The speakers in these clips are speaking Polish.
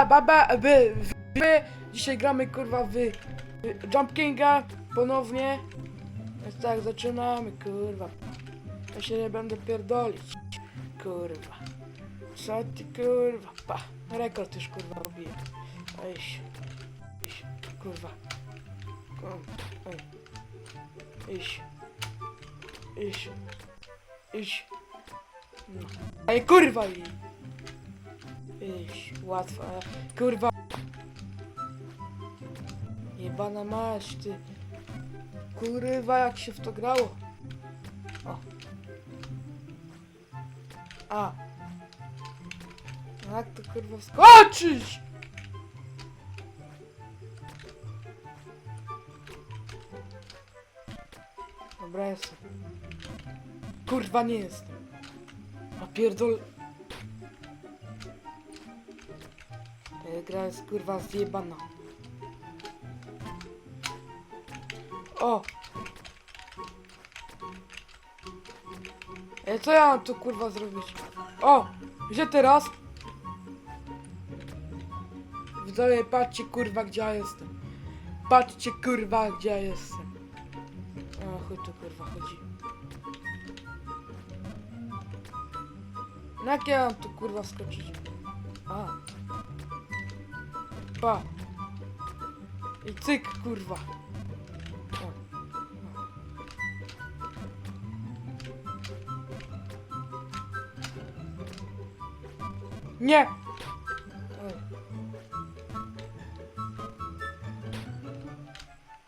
Ba, baba, by, wy, dzisiaj gramy kurwa w, w Jump Kinga ponownie. Więc tak, zaczynamy, kurwa. Ja się nie będę pierdolić, kurwa. Co ty, kurwa, pa. Rekord już, kurwa, robię. Iść, iść, kurwa. Ej. Iść, iść, iść. No. Ej, kurwa. Iść, łatwo, kurwa. Jebana masz, ty. Kurwa, jak się w to grało. O. A. Jak to kurwa skoczyć? Dobra, jestem. Kurwa, nie jestem. A pierdol... gra jest kurwa zjebana. O! E, co ja mam tu kurwa zrobić? O! Gdzie teraz? Widzowie, patrzcie kurwa gdzie ja jestem. Patrzcie kurwa gdzie ja jestem. O, chuj tu kurwa chodzi. No jak ja mam tu kurwa skoczyć? A. Pa. I cyk kurwa. Nie!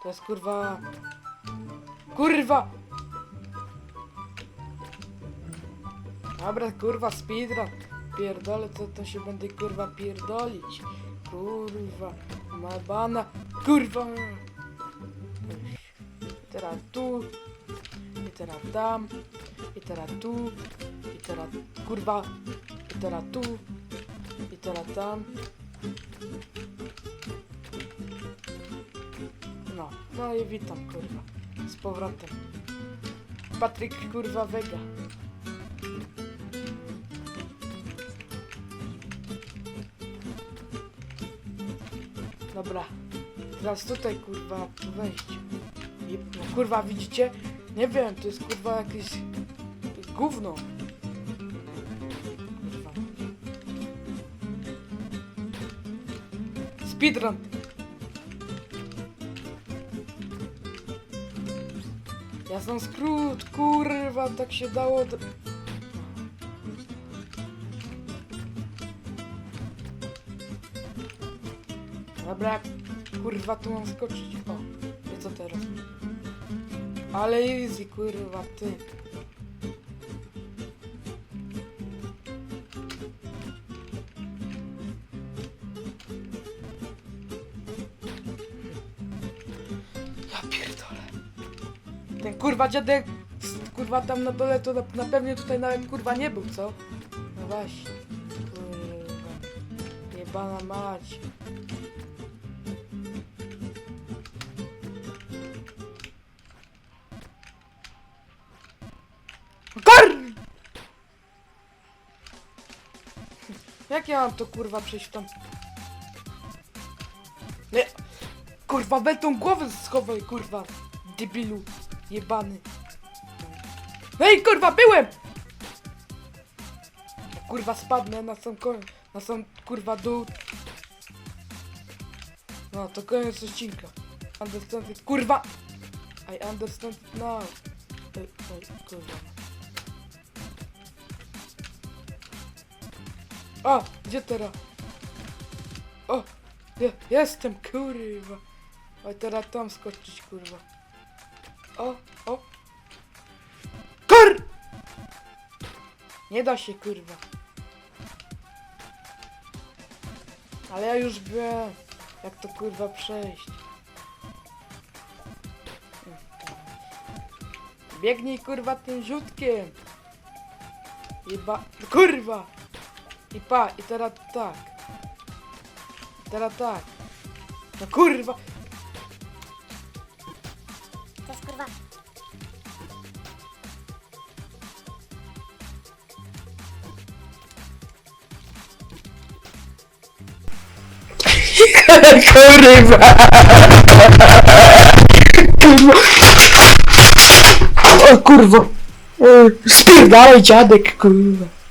To jest kurwa... Kurwa! Dobra, kurwa, speedrun. Pierdolę, co to się będę kurwa pierdolić. Kurwa, ma bana. Kurwa! I teraz tu. I teraz tam. I teraz tu. I teraz kurwa. I teraz tu. I teraz tam. No, no i witam kurwa. Z powrotem. Patryk kurwa Vega. Dobra. Teraz tutaj kurwa tu wejść. I, no kurwa widzicie? Nie wiem, to jest kurwa jakieś gówno. Kurwa. Speedrun. Ja znam skrót, kurwa, tak się dało. Dobra, kurwa, tu mam skoczyć. O, i co teraz? Ale easy, kurwa, ty. Ja pierdolę. Ten kurwa dziadek, kurwa tam na dole, to na, na pewnie tutaj nawet kurwa nie był, co? No właśnie. Kurwa. Jebana mać. Jak ja mam to kurwa przejść tam? Nie! Kurwa, we tą głowę schowaj, kurwa! Debilu, jebany. Ej, kurwa, byłem! Kurwa, spadnę na sam koniec, na sam, kurwa, dół. No, to koniec odcinka. Understand it, kurwa! I understand it now. Ej, ej, kurwa. O, gdzie teraz? O, je, jestem, kurwa. Oj, teraz tam skoczyć, kurwa. O, o. Kur! Nie da się, kurwa. Ale ja już wiem, jak to, kurwa, przejść. Biegnij, kurwa, tym ziutkiem. Jeba... Kurwa! I pa, i teraz tak. I teraz tak. No kurwa! To jest kurwa. Kurwa! Kurwa! O kurwa! E, Spierdalaj dziadek, kurwa!